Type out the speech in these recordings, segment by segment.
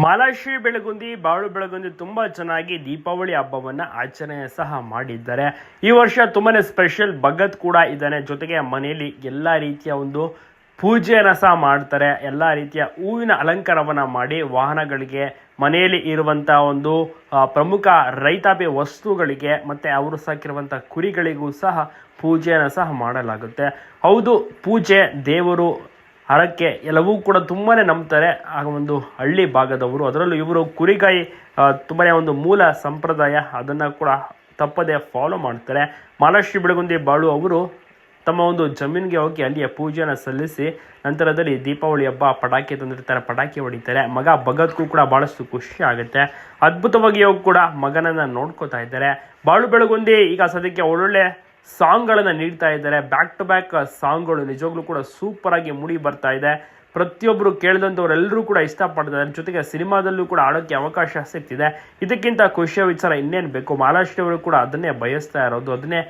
ಮಾಲಾಶ್ರೀ ಬೆಳಗುಂದಿ, ಬಾಳು ಬೆಳಗುಂದಿ ತುಂಬಾ ಚೆನ್ನಾಗಿ ದೀಪಾವಳಿ ಹಬ್ಬವನ್ನ ಆಚರಣೆ ಸಹ ಮಾಡಿದ್ದಾರೆ. ಈ ವರ್ಷ ತುಂಬಾನೇ ಸ್ಪೆಷಲ್ ಭಗತ್ ಕೂಡ ಇದ್ದಾನೆ. ಜೊತೆಗೆ ಮನೆಯಲ್ಲಿ ಎಲ್ಲ ರೀತಿಯ ಒಂದು ಪೂಜೆಯನ್ನು ಸಹ ಮಾಡ್ತಾರೆ. ಎಲ್ಲ ರೀತಿಯ ಹೂವಿನ ಅಲಂಕಾರವನ್ನ ಮಾಡಿ ವಾಹನಗಳಿಗೆ, ಮನೆಯಲ್ಲಿ ಇರುವಂಥ ಒಂದು ಪ್ರಮುಖ ರೈತಾಪಿ ವಸ್ತುಗಳಿಗೆ ಮತ್ತೆ ಅವರು ಸಾಕಿರುವಂಥ ಕುರಿಗಳಿಗೂ ಸಹ ಪೂಜೆಯನ್ನು ಸಹ ಮಾಡಲಾಗುತ್ತೆ. ಹೌದು, ಪೂಜೆ ದೇವರು ಹರಕೆ ಎಲ್ಲವೂ ಕೂಡ ತುಂಬಾನೇ ನಂಬ್ತಾರೆ. ಆ ಒಂದು ಹಳ್ಳಿ ಭಾಗದವರು, ಅದರಲ್ಲೂ ಇವರು ಕುರಿಗಾಯಿ ತುಂಬಾ ಒಂದು ಮೂಲ ಸಂಪ್ರದಾಯ, ಅದನ್ನ ಕೂಡ ತಪ್ಪದೆ ಫಾಲೋ ಮಾಡ್ತಾರೆ. ಮಹಾಲಕ್ಷ್ಮಿ ಬೆಳಗುಂದಿ ಬಾಳು ಅವರು ತಮ್ಮ ಒಂದು ಜಮೀನಿಗೆ ಹೋಗಿ ಅಲ್ಲಿಯ ಪೂಜೆಯನ್ನು ಸಲ್ಲಿಸಿ, ನಂತರದಲ್ಲಿ ದೀಪಾವಳಿ ಹಬ್ಬ ಪಟಾಕಿ ತಂದಿರ್ತಾರೆ, ಪಟಾಕಿ ಹೊಡಿತಾರೆ. ಮಗ ಭಗತ್ಗೂ ಕೂಡ ಬಹಳಷ್ಟು ಖುಷಿ ಆಗುತ್ತೆ. ಅದ್ಭುತವಾಗಿ ಹೋಗಿ ಕೂಡ ಮಗನನ್ನ ನೋಡ್ಕೋತಾ ಇದ್ದಾರೆ. ಬಾಳು ಬೆಳಗುಂದಿ ಈಗ ಸದ್ಯಕ್ಕೆ ಒಳ್ಳೊಳ್ಳೆ ಸಾಂಗ್ಗಳನ್ನು ನೀಡ್ತಾ ಇದ್ದಾರೆ. ಬ್ಯಾಕ್ ಟು ಬ್ಯಾಕ್ ಸಾಂಗ್ಗಳು ನಿಜವಾಗ್ಲೂ ಕೂಡ ಸೂಪರ್ ಆಗಿ ಮೂಡಿ ಬರ್ತಾ ಇದೆ. ಪ್ರತಿಯೊಬ್ಬರು ಕೇಳಿದಂಥವರೆಲ್ಲರೂ ಕೂಡ ಇಷ್ಟಪಡ್ತಾರೆ. ಜೊತೆಗೆ ಸಿನಿಮಾದಲ್ಲೂ ಕೂಡ ಆಡೋಕ್ಕೆ ಅವಕಾಶ ಸಿಗ್ತಿದೆ. ಇದಕ್ಕಿಂತ ಖುಷಿಯ ವಿಚಾರ ಇನ್ನೇನು ಬೇಕು? ಮಹಾರಾಷ್ಟ್ರ ಅವರು ಕೂಡ ಅದನ್ನೇ ಬಯಸ್ತಾ ಇರೋದು. ಅದನ್ನೇ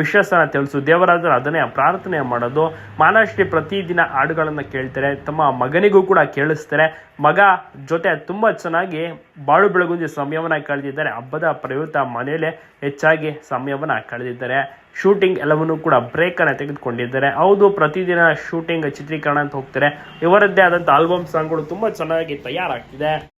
ವಿಶ್ವಾಸನ ತಿಳಿಸು. ದೇವರಾಜರು ಅದನ್ನೇ ಪ್ರಾರ್ಥನೆ ಮಾಡೋದು. ಮಹಾರಾಷ್ಟ್ರಿ ಪ್ರತಿದಿನ ಹಾಡುಗಳನ್ನು ಕೇಳ್ತಾರೆ. ತಮ್ಮ ಮಗನಿಗೂ ಕೂಡ ಕೇಳಿಸ್ತಾರೆ. ಮಗ ಜೊತೆ ತುಂಬ ಚೆನ್ನಾಗಿ ಬಾಳು ಬೆಳಗುಂಜಿ ಸಮಯವನ್ನು ಕಳೆದಿದ್ದಾರೆ. ಹಬ್ಬದ ಪ್ರಯುಕ್ತ ಮನೆಯಲ್ಲೇ ಹೆಚ್ಚಾಗಿ ಸಮಯವನ್ನು ಕಳೆದಿದ್ದಾರೆ. ಶೂಟಿಂಗ್ ಎಲ್ಲವನ್ನೂ ಕೂಡ ಬ್ರೇಕನ್ನು ತೆಗೆದುಕೊಂಡಿದ್ದಾರೆ. ಹೌದು, ಪ್ರತಿದಿನ ಶೂಟಿಂಗ್ ಚಿತ್ರೀಕರಣ ಅಂತ ಹೋಗ್ತಾರೆ. ಇವರದ್ದೇ ಆದಂಥ ಆಲ್ಬಮ್ ಸಾಂಗ್ಗಳು ತುಂಬ ಚೆನ್ನಾಗಿ ತಯಾರಾಗ್ತಿದೆ.